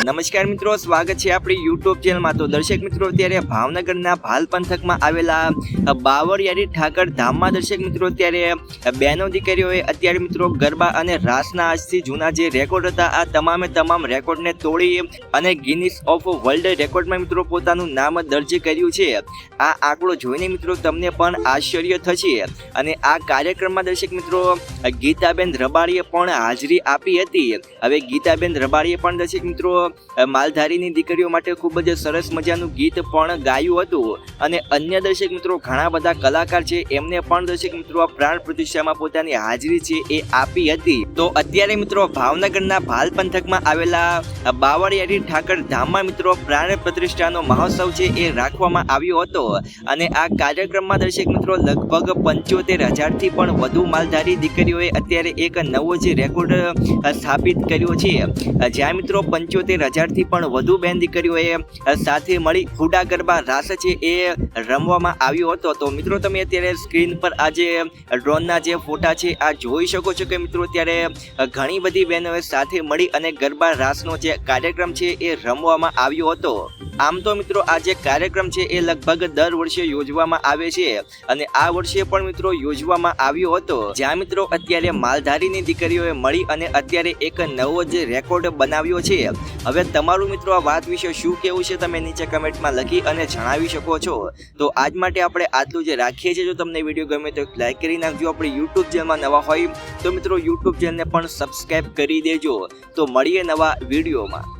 નમસ્કાર મિત્રો, સ્વાગત છે આપણી યુટ્યુબ ચેનલમાં તો દર્શક મિત્રો, અત્યારે ભાવનગરના ભાલ પંથકમાં આવેલા બાવરિયારી ઠાકર ધામમાં દર્શક મિત્રો, અત્યારે બહેનો દીકરીઓએ અત્યારે મિત્રો ગરબા અને રાસના આજથી જૂના જે રેકોર્ડ હતા, આ તમામે તમામ રેકોર્ડને તોડી અને ગિનિસ ઓફ વર્લ્ડ રેકોર્ડમાં મિત્રો પોતાનું નામ દર્જ કર્યું છે. આ આંકડો જોઈને મિત્રો તમને પણ આશ્ચર્ય થશે. અને આ કાર્યક્રમમાં દર્શક મિત્રો ગીતાબેન રબારીએ પણ હાજરી આપી હતી. હવે ગીતાબેન રબારીએ પણ દર્શક મિત્રો માલધારીની દીકરીઓ માટે ખૂબ જ સરસ મજાનું ગીત પણ ગાયું હતું. અને અન્ય દર્શક મિત્રો, ઘણા બધા કલાકાર છે, એમને પણ દર્શક મિત્રો, આ પ્રાણ પ્રતિષ્ઠામાં પોતાની હાજરી છે એ આપી હતી. તો અત્યારે મિત્રો, ભાવનગરના ભાલ પંથકમાં આવેલા બાવળિયારી ઠાકર ધામમાં મિત્રો, પ્રાણ પ્રતિષ્ઠાનો મહોત્સવ છે એ રાખવામાં આવ્યો હતો. અને આ કાર્યક્રમમાં દર્શક મિત્રો, લગભગ પંચોતેર હજારથી પણ વધુ માલધારી દીકરીઓએ અત્યારે એક નવો જે રેકોર્ડ સ્થાપિત કર્યો છે. જ્યાં મિત્રો, પંચોતેર હજારથી પણ વધુ બેન દીકરીઓએ સાથે મળી ફૂડા ગરબા રાસ છે એ રમવામાં આવ્યો હતો. તો મિત્રો, તમે અત્યારે સ્ક્રીન પર આ જે ડ્રોનના જે ફોટા છે, આ જોઈ શકો છો કે મિત્રો ત્યારે ઘણી બધી બહેનોએ સાથે મળી અને ગરબા રાસનો જે કાર્યક્રમ છે એ રમવામાં આવ્યો હતો. આમ તો મિત્રો, આ જે કાર્યક્રમ છે એ લગભગ દર વર્ષે યોજવામાં આવે છે અને આ વર્ષે પણ મિત્રો યોજવામાં આવ્યો હતો. જ્યાં મિત્રો, અત્યારે માલધારીની દીકરીઓએ મળી અને અત્યારે એક નવો જે રેકોર્ડ બનાવ્યો છે. હવે તમારું મિત્રો આ વાત વિશે શું કેવું છે તમે નીચે કમેન્ટમાં લખી અને જણાવી શકો છો. તો આજ માટે આપણે આટલું જે રાખીએ છીએ. જો તમને વીડિયો ગમે તો લાઈક કરી નાખજો. આપણે યુટ્યુબ ચેનલમાં નવા હોય તો મિત્રો યુટ્યુબ ચેનલને પણ સબસ્ક્રાઈબ કરી દેજો. તો મળીએ નવા વિડીયોમાં.